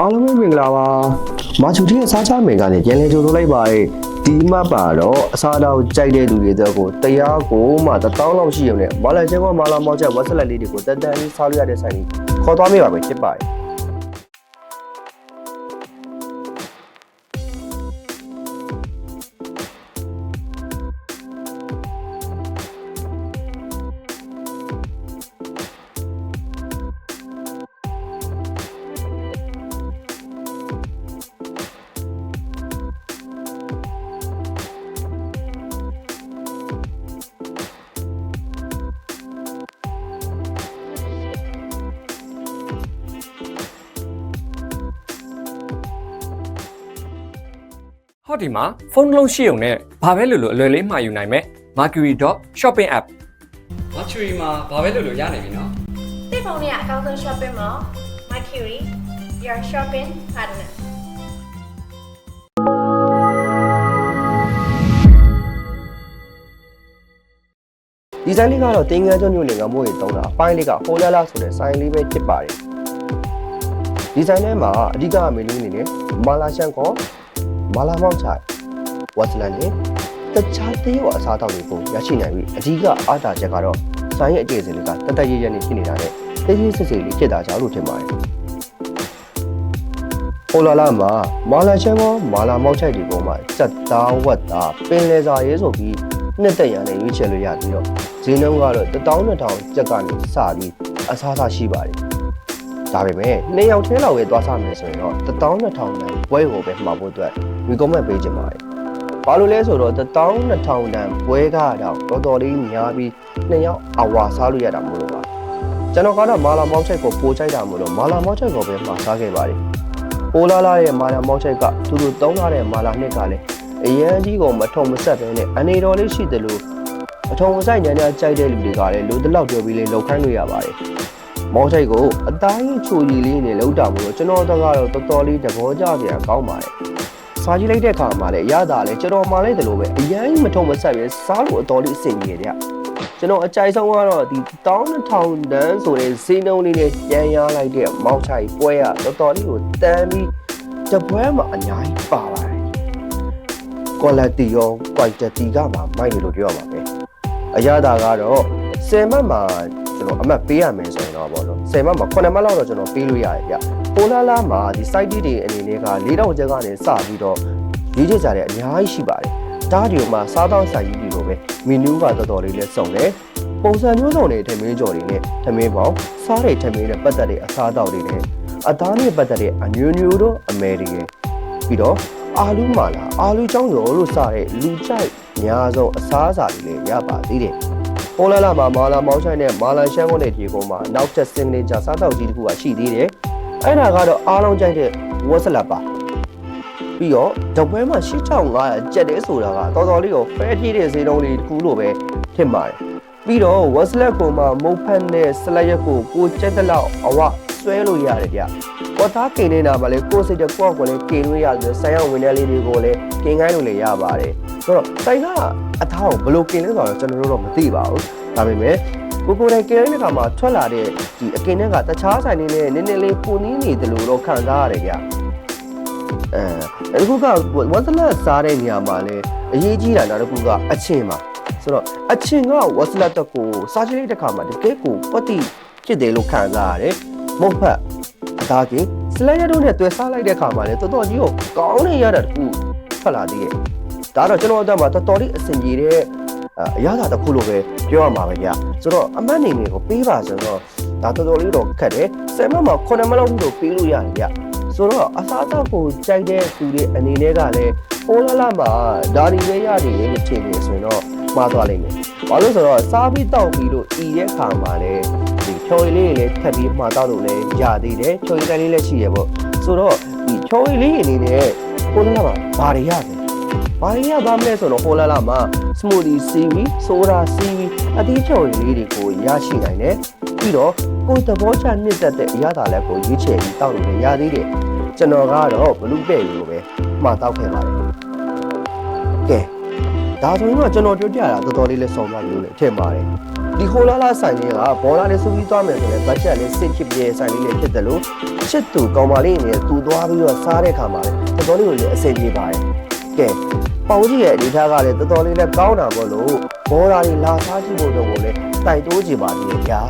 အားလုံးပဲမင်္ဂလာပါမာချူတီရဲ့စားချမင်ကနေပြန်လည်ကြိုဆိုလိုက်ပါရဲ့ဒီမှတ်ပါတော့အစားအသောက်ကြိုက်တဲ့သူတွေတော့ကိုတရားကိုမှတစ်တောင်းလောက်ရှိရုံနဲ့မာလာချဲကမာလာမောက်ချက်ဝက်ဆက်လက်လေးတွေကိုတန်တန်လေးစားလို့ရတဲ့ဆိုင်ကြီးခေါ်သွားမိပါပဲဖြစ်ပါတယ် ဟောဒီမှာဖုန်းတစ်လုံးရှိုံနဲ့ဘာပဲလို့လို့အလွယ်လေးမှာယူနိုင်မယ် Mercury.shopping app Mercury မှာဘာပဲလို့လို့ရနိုင်ပြီနော်တိတ်ဖုန်းနဲ့အကောင်းဆုံး shopping mall Mercury your shopping partner ဒီဇိုင်းလေးကတော့တင်ငန်းကျွန်းမျိုးနဲ့ငမိုးရီတုံးတာအပိုင်းလေးကဟိုလာလာဆိုတဲ့ဆိုင်လေးပဲဖြစ်ပါတယ်ဒီဇိုင်းထဲမှာအဓိကအမေလူအနေနဲ့မာလာရှန်ကော မာလာမောက်ချိုင်ဝက်စလန်နဲ့တခြားတရုတ်အစားအသောက်တွေကိုရရှိနိုင်ပြီအဓိကအားတာချက်ကတော့ဆိုင်ရဲ့အခြေအစလေးကတတ်တတ်ရရနဲ့ဖြစ်နေတာနဲ့တိတ်တိတ်ဆိတ်ဆိတ်လေးဖြစ်တာကြောင့်လို့ထင်ပါတယ်ဟိုလာလာမှာမာလာရှန်ကောမာလာမောက်ချိုင်ဒီပေါ်မှာစက်သားဝက်သားပင်လေစာရေးဆိုပြီးနှစ်သက်ရနဲ့ရွေးချယ်လို့ရပြီးတော့ဈေးနှုန်းကတော့12000ကျပ်ကနေစပြီးအစားအစာရှိပါတယ်။ဒါပေမဲ့နှစ်ယောက်ထဲလောက်ပဲသွားစားမယ်ဆိုရင်တော့12000တန်ဘွဲကိုပဲမှာဖို့အတွက် recommend ပေးချင်ပါတယ်။ဘာလို့လဲဆိုတော့12000တန်ဘွဲကတော့တော်တော်လေးများပြီးနှစ်ယောက်အဝါစားလို့ရတာမလို့ပါ။ကျွန်တော်ကတော့မာလာမောက်ချက်ကိုပိုချိုက်တာမလို့မာလာမောက်ချက်ကိုပဲမှာစားခဲ့ပါတယ်။ပိုလာလာရဲ့မာလာမောက်ချက်ကသူတို့သုံးထားတဲ့မာလာနှစ်ကလည်းအရန်ကြီးကိုမထုံမဆက်ပဲနဲ့အနေတော်လေးရှိတယ်လို့အထုံမဆိုင်ညံ့ညံ့ကြိုက်တဲ့လူတွေကလည်းလိုတလောက်ပြောပြီးလေးလောက်ခိုင်းလို့ရပါတယ်။မောင်းချိတ်ကိုအတိုင်းချိုကြီးလေးနဲ့လောက်တာမို့လို့ကျွန်တော်တို့ကတော့တော်တော်လေးသဘောကျစရာကောင်းပါတယ်။ စားကြည့်လိုက်တဲ့အခါမှာလည်းရတာလည်းကျွန်တော်မှလည်းဒီလိုပဲအရင်မထုံမဆက်ပဲစားလို့အတော်လေးအဆင်ပြေတယ်။ကျွန်တော်အကြိုက်ဆုံးကတော့ဒီ12000တန်းဆိုတဲ့ဈေးနှုန်းလေးနဲ့ပြန်ရလိုက်တဲ့မောင်းချိုက်ပွဲကတော်တော်လေးကိုတန်းပြီးတပွဲမှာအများကြီးပါပါတယ်။ quality ရော quantity ကမှမိုက်တယ်လို့ပြောရမှာပဲ။အရသာကတော့10မှတ်မှာကျွန်တော်အမှတ်ပေးရမယ်ဆိုရင်တော့ပေါ့နော်10မှတ်မှာ9မှတ်လောက်တော့ကျွန်တော်ပေးလို့ရတယ်ဗျ ပိုလာလာမှာဒီ site တွေအနေနဲ့က4000ကျပ်ကနေစပြီးတော့ရွေးချယ်ကြတဲ့အများကြီးရှိပါတယ်ဒါဒီမှာစားသောက်ဆိုင်ကြီးတွေလိုပဲမီနူးကတော်တော်လေးလဲစုံတယ်ပုံစံမျိုးစုံတွေထမင်းကြော်တွေနဲ့ထမင်းပေါင်းစားတဲ့ထမင်းနဲ့ပတ်သက်တဲ့အစားအသောက်တွေနဲ့အသားနဲ့ပတ်သက်တဲ့အမျိုးမျိုးတို့အမေရိကန်ပြီးတော့အာလူမာလာအာလူချောင်းရောလို့စတဲ့လူကြိုက်အများဆုံးအစားအစာတွေလည်းရပါသေးတယ်။ပေါ်လာလာမှာမာလာမောင်းချိုင်းနဲ့မာလာရှမ်းကုန်းတဲ့ဒီကုန်းမှာနောက်ထပ် signature စားတောက်ကြီးတစ်ခုကရှိသေးတယ်။ အဲ့ဒါကတော့အားလုံးကြိုက်တဲ့ဝက်ဆလပ်ပါ။ပြီးတော့တပွဲမှာ8500ကျက်တယ်ဆိုတာကတော်တော်လေးကိုဖဲပြေးတဲ့ဈေးနှုန်းလေးတစ်ခုလို့ပဲထင်ပါတယ်။ပြီးတော့ဝက်ဆလပ်ကုန်းမှာမုတ်ဖက်နဲ့ဆလပ်ရက်ကိုကိုကျက်တဲ့လောက်အဝဆွဲလို့ရတယ်ဗျ။ကောသားကိန်နေတာမှာလေကိုယ်စိတ်တကောက်ကိုလည်းကိန်လို့ရတယ်ဆိုင်ရောက်ဝင်တဲ့လေးတွေကိုလည်းကိန်ခိုင်းလို့လည်းရပါတယ်ဆိုတော့ဆိုင်ကအထားကိုဘယ်လိုကိန်လဲဆိုတော့ကျွန်တော်တို့တော့မသိပါဘူးဒါပေမဲ့ ကိုကိုယ်တိုင်ကိန်တဲ့အခါမှာထွက်လာတဲ့ဒီအကိန်တွေကတခြားဆိုင်တွေနဲ့နည်းနည်းလေးပုံနည်းနေတယ်လို့တော့ခံစားရတယ်ဗျအဲအခုကဝတ်စလက်စားတဲ့နေရာမှာလည်းအရေးကြီးတာနောက်တစ်ခုကအချင်းပါဆိုတော့အချင်းကဝတ်စလက်တက်ကိုစားကြည့်လိုက်တဲ့အခါမှာတကယ်ကိုပတ်တိဖြစ်တယ်လို့ခံစားရတယ်မဟုတ်ဖက်အသားကစလက်ရတို့နဲ့တွေ့စားလိုက်တဲ့အခါမှာလည်းတော်တော်ကြီးကိုကောင်းနေရတာတခုထွက်လာသေးတယ်ဒါတော့ကျွန်တော်အတက်မှာတော်တော်လေးအဆင်ပြေတဲ့ အရာသာတစ်ခုလိုပဲပြောရမှာပဲဗျဆိုတော့အမတ်နေနေကိုပေးပါဆိုတော့ဒါတော်တော်လေးတော့ခက်တယ်ဆယ်မမှာ9မလောက်တော့ပေးလို့ရတယ်ဗျဆိုတော့အစားအသောက်ကိုကြိုက်တဲ့သူတွေအနေနဲ့ကလည်းပိုးလာလာမှာဒါဒီပဲရတယ်လို့ထင်နေဆိုရင်တော့မှားသွားလိမ့်မယ်ဘာလို့ဆိုတော့စားပြီးတောက်ပြီးလို့ဤရဲ့ခါမှာလည်းဒီဖြော်ရည်လေးတွေလည်းထပ်ပြီးမှာတောက်လို့လည်းရသေးတယ်ဖြော်ရည်တိုင်းလေးလည်းရှိရပေါ့ဆိုတော့ဒီဖြော်ရည်လေးအနေနဲ့ပိုးလာလာမှာဘာတွေရလဲ ဘာရရပါမလဲဆိုတော့ဟိုလာလာမှာစမူဒီစီဝီဆိုဒါစီဝီအသီးချုံလေးတွေကိုရရှိနိုင်တယ်ပြီးတော့ကိုယ်သဘောချနှစ်သက်တဲ့အရာသာလက်ကိုရွေးချယ်ပြီးတောက်လို့လည်းရသေးတယ်ကျွန်တော်ကတော့ဘလူးပဲ့လို့ပဲမှားတောက်ခဲ့ပါတယ်ကဲဒါဆိုရင်တော့ကျွန်တော်ပြောပြတာတော်တော်လေးလဲစော်သွားလို့လည်းထင်ပါတယ်ဒီဟိုလာလာဆိုင်လေးကဘောလာလေးစုပြီးသွားမယ်ဆိုရင်ဘတ်ဂျက်လေးစစ်ဖြစ်ပြဲဆိုင်လေးလေးဖြစ်တယ်လို့ချစ်သူကောင်မလေးအနေနဲ့သူသွားပြီးတော့စားတဲ့ခါမှာလေတော်တော်လေးကိုလည်းအဆင်ပြေပါတယ် ကဲပေါင်းကြီးရဲ့အနေထားကလည်းတော်တော်လေးလည်းကောင်းတာပေါ့လို့ဘောလာလေးလာစားကြည့်ဖို့တော့ကိုလည်းတိုက်တိုးကြည့်ပါသေးတယ်ဗျာ